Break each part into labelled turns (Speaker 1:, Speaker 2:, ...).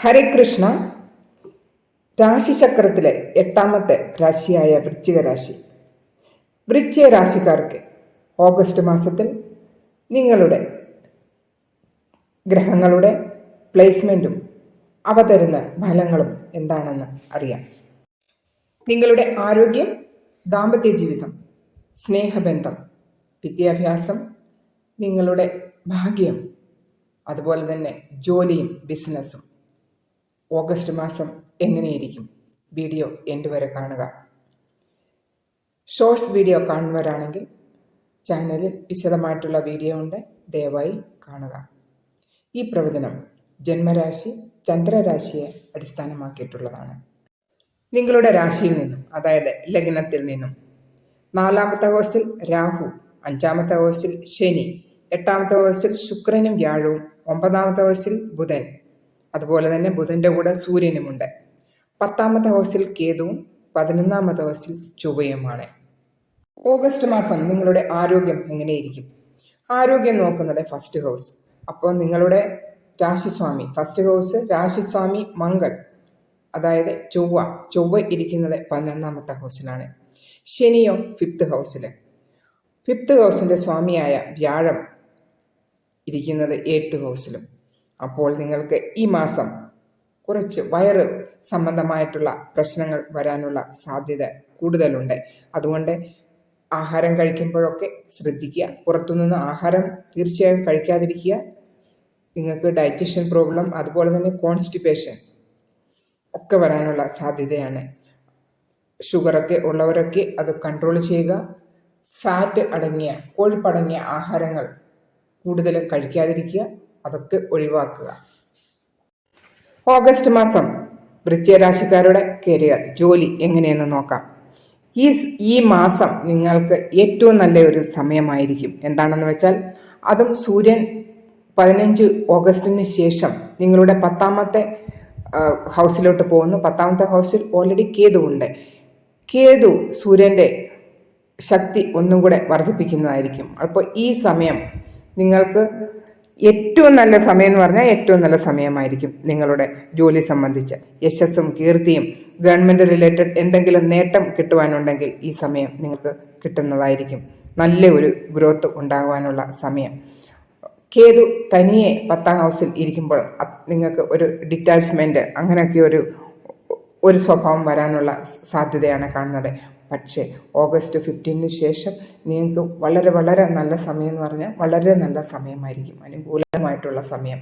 Speaker 1: ഹരേ കൃഷ്ണ. രാശിചക്രത്തിലെ എട്ടാമത്തെ രാശിയായ വൃശ്ചിക രാശി. വൃശ്ചിക രാശിക്കാർക്ക് ഓഗസ്റ്റ് മാസത്തിൽ നിങ്ങളുടെ ഗ്രഹങ്ങളുടെ പ്ലേസ്മെന്റും അവ തരുന്ന ഫലങ്ങളും എന്താണെന്ന് അറിയാം. നിങ്ങളുടെ ആരോഗ്യം ദാമ്പത്യ ജീവിതം സ്നേഹബന്ധം വിദ്യാഭ്യാസം നിങ്ങളുടെ ഭാഗ്യം അതുപോലെ തന്നെ ജോലിയും ബിസിനസ്സും ഓഗസ്റ്റ് മാസം എങ്ങനെയിരിക്കും? വീഡിയോ എന്റെ വരെ കാണുക. ഷോർട്സ് വീഡിയോ കാണുന്നവരാണെങ്കിൽ ചാനലിൽ വിശദമായിട്ടുള്ള വീഡിയോ ഉണ്ട്. ദയവായി കാണുക. ഈ പ്രവചനം ജന്മരാശി ചന്ദ്രരാശിയെ അടിസ്ഥാനമാക്കിയിട്ടുള്ളതാണ്. നിങ്ങളുടെ രാശിയിൽ നിന്നും അതായത് ലഗ്നത്തിൽ നിന്നും നാലാമത്തെ ഹോസ്റ്റിൽ രാഹു അഞ്ചാമത്തെ ഹോസ്റ്റിൽ ശനി എട്ടാമത്തെ ഹോസ്റ്റിൽ ശുക്രനും വ്യാഴവും ഒമ്പതാമത്തെ ഹോസ്റ്റിൽ ബുധൻ അതുപോലെ തന്നെ ബുധന്റെ കൂടെ സൂര്യനുമുണ്ട്. പത്താമത്തെ ഹൗസിൽ കേതുവും പതിനൊന്നാമത്തെ ഹൗസിൽ ചൊവ്വയുമാണ്. ഓഗസ്റ്റ് മാസം നിങ്ങളുടെ ആരോഗ്യം എങ്ങനെയിരിക്കും? ആരോഗ്യം നോക്കുന്നത് ഫസ്റ്റ് ഹൗസ്. അപ്പോൾ നിങ്ങളുടെ രാശിസ്വാമി ഫസ്റ്റ് ഹൗസ് രാശിസ്വാമി മംഗൾ. അതായത് ചൊവ്വ ചൊവ്വ ഇരിക്കുന്നത് പതിനൊന്നാമത്തെ ഹൗസിലാണ്. ശനിയോ ഫിഫ്ത്ത് ഹൗസിൽ ഫിഫ്ത്ത് ഹൗസിന്റെ സ്വാമിയായ വ്യാഴം ഇരിക്കുന്നത് എയ്ത്ത് ഹൗസിലും. അപ്പോൾ നിങ്ങൾക്ക് ഈ മാസം കുറച്ച് വയറ് സംബന്ധമായിട്ടുള്ള പ്രശ്നങ്ങൾ വരാനുള്ള സാധ്യത കൂടുതലുണ്ട്. അതുകൊണ്ട് ആഹാരം കഴിക്കുമ്പോഴൊക്കെ ശ്രദ്ധിക്കുക. പുറത്തുനിന്ന് ആഹാരം തീർച്ചയായും കഴിക്കാതിരിക്കുക. നിങ്ങൾക്ക് ഡൈജഷൻ പ്രോബ്ലം അതുപോലെ തന്നെ കോൺസ്റ്റിപ്പേഷൻ ഒക്കെ വരാനുള്ള സാധ്യതയാണ്. ഷുഗറൊക്കെ ഉള്ളവരൊക്കെ അത് കൺട്രോൾ ചെയ്യുക. ഫാറ്റ് അടങ്ങിയ കൊഴുപ്പടങ്ങിയ ആഹാരങ്ങൾ കൂടുതലും കഴിക്കാതിരിക്കുക. അതൊക്കെ ഒഴിവാക്കുക. ഓഗസ്റ്റ് മാസം വൃശ്ചയരാശിക്കാരുടെ കരിയർ ജോലി എങ്ങനെയെന്ന് നോക്കാം. ഈ ഈ മാസം നിങ്ങൾക്ക് ഏറ്റവും നല്ല ഒരു സമയമായിരിക്കും. എന്താണെന്ന് വെച്ചാൽ അതും സൂര്യൻ പതിനഞ്ച് ഓഗസ്റ്റിന് ശേഷം നിങ്ങളുടെ പത്താമത്തെ ഹൗസിലോട്ട് പോകുന്നു. പത്താമത്തെ ഹൗസിൽ ഓൾറെഡി കേതു ഉണ്ട്. കേതു സൂര്യന്റെ ശക്തി ഒന്നും കൂടെ വർദ്ധിപ്പിക്കുന്നതായിരിക്കും. അപ്പോൾ ഈ സമയം നിങ്ങൾക്ക് ഏറ്റവും നല്ല സമയം എന്ന് പറഞ്ഞാൽ ഏറ്റവും നല്ല സമയമായിരിക്കും നിങ്ങളുടെ ജോലി സംബന്ധിച്ച്. യശസ്സും കീർത്തിയും ഗവൺമെന്റ് റിലേറ്റഡ് എന്തെങ്കിലും നേട്ടം കിട്ടുവാനുണ്ടെങ്കിൽ ഈ സമയം നിങ്ങൾക്ക് കിട്ടുന്നതായിരിക്കും. നല്ല ഒരു ഗ്രോത്ത് ഉണ്ടാകുവാനുള്ള സമയം. കേതു തനിയെ പത്താം ഹൗസിൽ ഇരിക്കുമ്പോൾ നിങ്ങൾക്ക് ഒരു ഡിറ്റാച്ച്മെന്റ് അങ്ങനെയൊക്കെ ഒരു ഒരു സ്വഭാവം വരാനുള്ള സാധ്യതയാണ് കാണുന്നത്. പക്ഷേ ഓഗസ്റ്റ് ഫിഫ്റ്റീനു ശേഷം നിങ്ങൾക്ക് വളരെ വളരെ നല്ല സമയം എന്ന് പറഞ്ഞാൽ വളരെ നല്ല സമയമായിരിക്കും. അനുകൂലമായിട്ടുള്ള സമയം.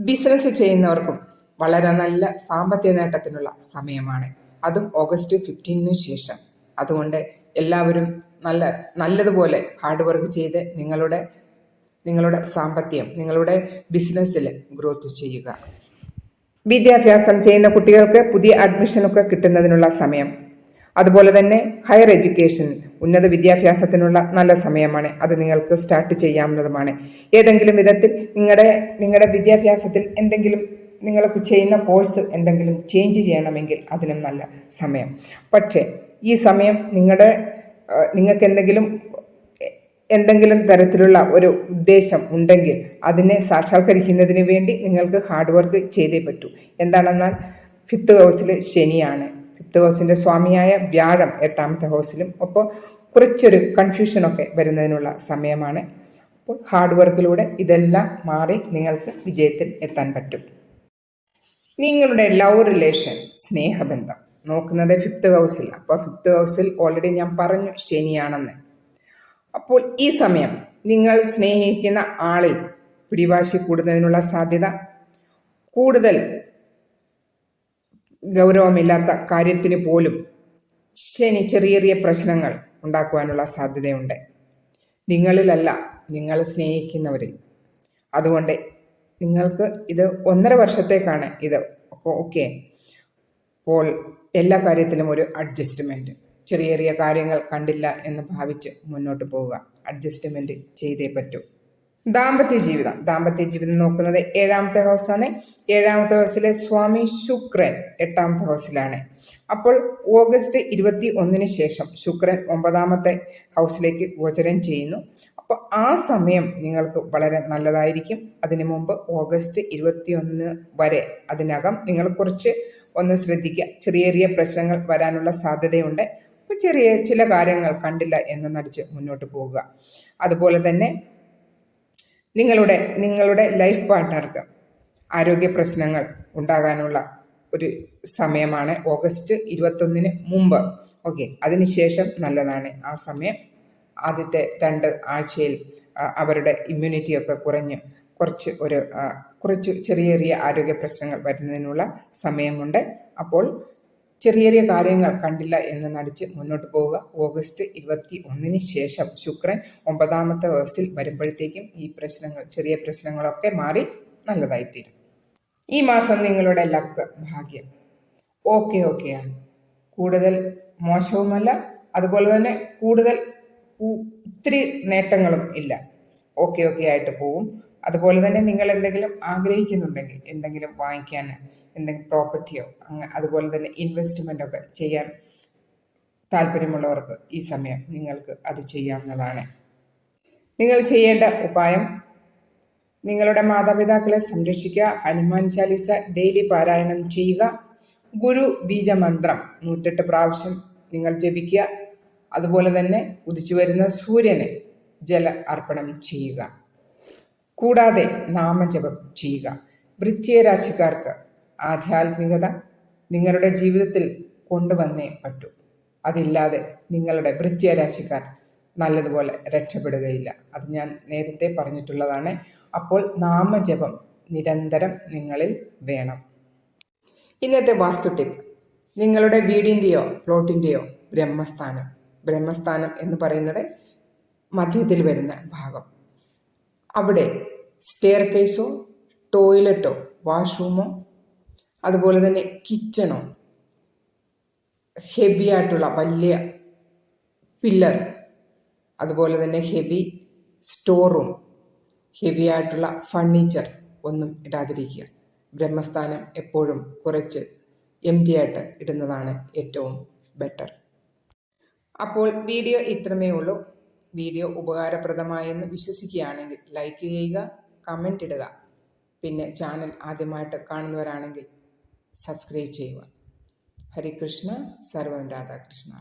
Speaker 1: ബിസിനസ് ചെയ്യുന്നവർക്കും വളരെ നല്ല സാമ്പത്തിക നേട്ടത്തിനുള്ള സമയമാണ്. അതും ഓഗസ്റ്റ് ഫിഫ്റ്റീനു ശേഷം. അതുകൊണ്ട് എല്ലാവരും നല്ല നല്ലതുപോലെ ഹാർഡ് വർക്ക് ചെയ്ത് നിങ്ങളുടെ നിങ്ങളുടെ സാമ്പത്തികം നിങ്ങളുടെ ബിസിനസ്സിൽ ഗ്രോത്ത് ചെയ്യുക. വിദ്യാഭ്യാസം ചെയ്യുന്ന കുട്ടികൾക്ക് പുതിയ അഡ്മിഷനൊക്കെ കിട്ടുന്നതിനുള്ള സമയം. അതുപോലെ തന്നെ ഹയർ എഡ്യൂക്കേഷൻ ഉന്നത വിദ്യാഭ്യാസത്തിനുള്ള നല്ല സമയമാണ്. അത് നിങ്ങൾക്ക് സ്റ്റാർട്ട് ചെയ്യാവുന്നതുമാണ്. ഏതെങ്കിലും വിധത്തിൽ നിങ്ങളുടെ നിങ്ങളുടെ വിദ്യാഭ്യാസത്തിൽ എന്തെങ്കിലും നിങ്ങൾക്ക് ചെയ്യുന്ന കോഴ്സ് എന്തെങ്കിലും ചേഞ്ച് ചെയ്യണമെങ്കിൽ അതിനും നല്ല സമയം. പക്ഷേ ഈ സമയം നിങ്ങളുടെ നിങ്ങൾക്ക് എന്തെങ്കിലും എന്തെങ്കിലും തരത്തിലുള്ള ഒരു ഉദ്ദേശം ഉണ്ടെങ്കിൽ അതിനെ സാക്ഷാത്കരിക്കുന്നതിന് വേണ്ടി നിങ്ങൾക്ക് ഹാർഡ് വർക്ക് ചെയ്തേ പറ്റൂ. എന്താണെന്നാൽ ഫിഫ്ത്ത് ഹൗസിൽ ശനിയാണ്. ഹൗസിന്റെ സ്വാമിയായ വ്യാഴം എട്ടാമത്തെ ഹൗസിലും. അപ്പോൾ കുറച്ചൊരു കൺഫ്യൂഷനൊക്കെ വരുന്നതിനുള്ള സമയമാണ്. അപ്പോൾ ഹാർഡ് വർക്കിലൂടെ ഇതെല്ലാം മാറി നിങ്ങൾക്ക് വിജയത്തിൽ എത്താൻ പറ്റും. നിങ്ങളുടെ ലവ് റിലേഷൻ സ്നേഹബന്ധം. നോക്കുന്നത് ഫിഫ്ത്ത് ഹൗസിൽ അപ്പോൾ ഫിഫ്ത്ത് ഹൗസിൽ ഓൾറെഡി ഞാൻ പറഞ്ഞു ശനിയാണെന്ന്. അപ്പോൾ ഈ സമയം നിങ്ങൾ സ്നേഹിക്കുന്ന ആളിൽ പിടിവാശി കൂടുന്നതിനുള്ള സാധ്യത കൂടുതൽ ഗൗരവമില്ലാത്ത കാര്യത്തിന് പോലും ശനി ചെറിയ ചെറിയ പ്രശ്നങ്ങൾ ഉണ്ടാക്കുവാനുള്ള സാധ്യതയുണ്ട്. നിങ്ങളിലല്ല നിങ്ങൾ സ്നേഹിക്കുന്നവരിൽ. അതുകൊണ്ട് നിങ്ങൾക്ക് ഇത് ഒന്നര വർഷത്തേക്കാണ് ഇത് ഓക്കെ. അപ്പോൾ എല്ലാ കാര്യത്തിലും ഒരു അഡ്ജസ്റ്റ്മെന്റ് ചെറിയ ചെറിയ കാര്യങ്ങൾ കണ്ടില്ല എന്ന് ഭാവിച്ച് മുന്നോട്ട് പോവുക. അഡ്ജസ്റ്റ്മെന്റ് ചെയ്തേ പറ്റൂ. ദാമ്പത്യ ജീവിതം. ദാമ്പത്യ ജീവിതം നോക്കുന്നത് ഏഴാമത്തെ ഹൗസാണ് ഏഴാമത്തെ ഹൗസിലെ സ്വാമി ശുക്രൻ എട്ടാമത്തെ ഹൗസിലാണ് അപ്പോൾ ഓഗസ്റ്റ് ഇരുപത്തി ഒന്നിന് ശേഷം ശുക്രൻ ഒമ്പതാമത്തെ ഹൗസിലേക്ക് ഗോചരം ചെയ്യുന്നു. അപ്പോൾ ആ സമയം നിങ്ങൾക്ക് വളരെ നല്ലതായിരിക്കും. അതിനു മുമ്പ് ഓഗസ്റ്റ് ഇരുപത്തിയൊന്ന് വരെ അതിനകം നിങ്ങൾ കുറച്ച് ഒന്ന് ശ്രദ്ധിക്കുക. ചെറിയ ചെറിയ പ്രശ്നങ്ങൾ വരാനുള്ള സാധ്യതയുണ്ട്. അപ്പോൾ ചെറിയ ചില കാര്യങ്ങൾ കണ്ടില്ല എന്ന് നടിച്ച് മുന്നോട്ട് പോവുക അതുപോലെ തന്നെ നിങ്ങളുടെ നിങ്ങളുടെ ലൈഫ് പാർട്ട്ണർക്ക് ആരോഗ്യ പ്രശ്നങ്ങൾ ഉണ്ടാകാനുള്ള ഒരു സമയമാണ് ഓഗസ്റ്റ് ഇരുപത്തൊന്നിന് മുമ്പ്. ഓക്കെ അതിനുശേഷം നല്ലതാണ് ആ സമയം. ആദ്യത്തെ രണ്ട് ആഴ്ചയിൽ അവരുടെ ഇമ്മ്യൂണിറ്റി ഒക്കെ കുറഞ്ഞ് കുറച്ച് ഒരു കുറച്ച് ചെറിയ ചെറിയ ആരോഗ്യ പ്രശ്നങ്ങൾ വരുന്നതിനുള്ള സമയമുണ്ട്. അപ്പോൾ ചെറിയ ചെറിയ കാര്യങ്ങൾ കണ്ടില്ല എന്ന് നടിച്ച് മുന്നോട്ട് പോവുക. ഓഗസ്റ്റ് ഇരുപത്തി ഒന്നിന് ശേഷം ശുക്രൻ ഒമ്പതാമത്തെ ഹൗസിൽ വരുമ്പോഴത്തേക്കും ഈ പ്രശ്നങ്ങൾ ചെറിയ പ്രശ്നങ്ങളൊക്കെ മാറി നല്ലതായിത്തീരും. ഈ മാസം നിങ്ങളുടെ ലക്ക് ഭാഗ്യം. ഓക്കെ ആണ്. കൂടുതൽ മോശവുമല്ല അതുപോലെ തന്നെ കൂടുതൽ ഒത്തിരി നേട്ടങ്ങളും ഇല്ല. ഓക്കെ ഓക്കെ ആയിട്ട് പോവും. അതുപോലെ തന്നെ നിങ്ങൾ എന്തെങ്കിലും ആഗ്രഹിക്കുന്നുണ്ടെങ്കിൽ എന്തെങ്കിലും വാങ്ങിക്കാൻ എന്തെങ്കിലും പ്രോപ്പർട്ടിയോ അതുപോലെ തന്നെ ഇൻവെസ്റ്റ്മെന്റ് ഒക്കെ ചെയ്യാൻ താല്പര്യമുള്ളവർക്ക് ഈ സമയം നിങ്ങൾക്ക് അത് ചെയ്യാവുന്നതാണ്. നിങ്ങൾ ചെയ്യേണ്ട ഉപായം നിങ്ങളുടെ മാതാപിതാക്കളെ സംരക്ഷിക്കുക ഹനുമാൻ ചാലീസ ഡെയിലി പാരായണം ചെയ്യുക ഗുരു ബീജമന്ത്രം നൂറ്റെട്ട് പ്രാവശ്യം നിങ്ങൾ ജപിക്കുക അതുപോലെ തന്നെ ഉദിച്ചു വരുന്ന സൂര്യനെ ജല അർപ്പണം ചെയ്യുക. കൂടാതെ നാമജപം ചെയ്യുക. വൃശ്ചിക രാശിക്കാർക്ക് ആധ്യാത്മികത നിങ്ങളുടെ ജീവിതത്തിൽ കൊണ്ടുവന്നേ പറ്റൂ. അതില്ലാതെ നിങ്ങളുടെ വൃശ്ചിക രാശിക്കാർ നല്ലതുപോലെ രക്ഷപ്പെടുകയില്ല. അത് ഞാൻ നേരത്തെ പറഞ്ഞിട്ടുള്ളതാണ്. അപ്പോൾ നാമജപം നിരന്തരം നിങ്ങളിൽ വേണം. ഇന്നത്തെ വാസ്തു ടിപ്പ്. നിങ്ങളുടെ വീടിന്റെയോ പ്ലോട്ടിന്റെയോ ബ്രഹ്മസ്ഥാനം. ബ്രഹ്മസ്ഥാനം എന്ന് പറയുന്നത് മധ്യത്തിൽ വരുന്ന ഭാഗം. അവിടെ സ്റ്റെയർ കേസോ ടോയ്ലറ്റോ വാഷ്റൂമോ അതുപോലെ തന്നെ കിച്ചണോ ഹെവി ആയിട്ടുള്ള വലിയ പില്ലർ അതുപോലെ തന്നെ ഹെവി സ്റ്റോർ റൂം ഹെവി ആയിട്ടുള്ള ഫർണിച്ചർ ഒന്നും ഇടാതിരിക്കുക. ബ്രഹ്മസ്ഥാനം എപ്പോഴും കുറച്ച് എം ടി ആയിട്ട് ഇടുന്നതാണ് ഏറ്റവും ബെറ്റർ അപ്പോൾ വീഡിയോ ഇത്രമേ ഉള്ളൂ വീഡിയോ ഉപകാരപ്രദമായെന്ന് വിശ്വസിക്കുകയാണെങ്കിൽ ലൈക്ക് ചെയ്യുക കമന്റ് ഇടുക. പിന്നെ ചാനൽ ആദ്യമായിട്ട് കാണുന്നവരാണെങ്കിൽ സബ്സ്ക്രൈബ് ചെയ്യുക. ഹരികൃഷ്ണ സർവം രാധാകൃഷ്ണ